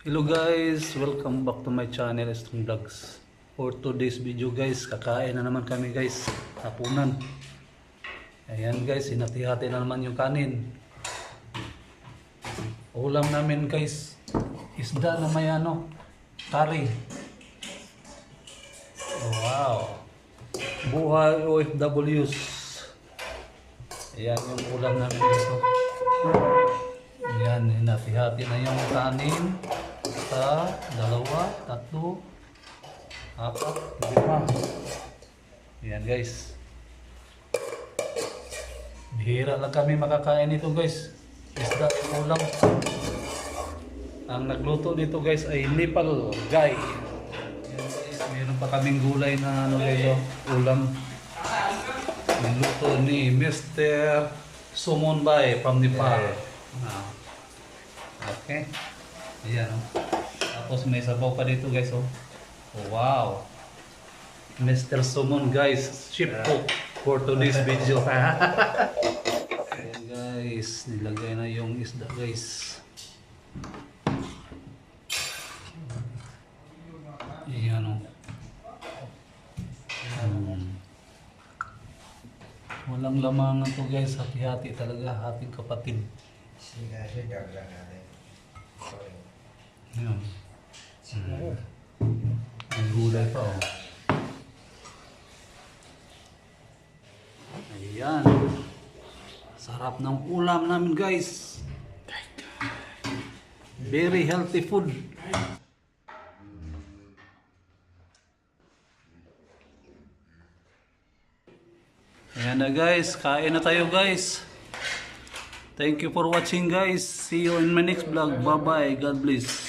Hello guys, welcome back to my channel Strong Vlogs. For today's video guys, kakain na naman kami guys, hapunan. Ayan guys, hinati-hati na naman yung kanin. Ulam namin guys, isda na may ano, curry. Wow. Buhay OFWs. Ayan yung ulam namin guys. Ayan, hinati-hati na yung kanin. Isa, dalawa, tatlo, apat, lima. Ayan guys. Bihira lang kami makakain nito guys. Isda yung ulam. Ang nagluto nito guys ay Nepal guy. Ayan guys, meron pa kaming gulay na ano guys, oh, ulam. Niluto ni Mr. Sumon Bay from Nepal. Ah. Okay. Ayan oh. Tapos may sabaw pa dito guys oh. Oh, wow. Mr. Sumon guys, chip cook for today's video. Ayan guys, nilagay na yung isda guys. Ayan oh. Hmm. Walang lamangan to guys, hati-hati talaga, hating kapatid. Siga-siga lang natin. Sorry. Ayan. Gulay pa oh. Ayan. Sarap ng ulam namin guys. Very healthy food. Ayan na guys, kain na tayo guys. Thank you for watching guys. See you in my next vlog. Bye bye. God bless.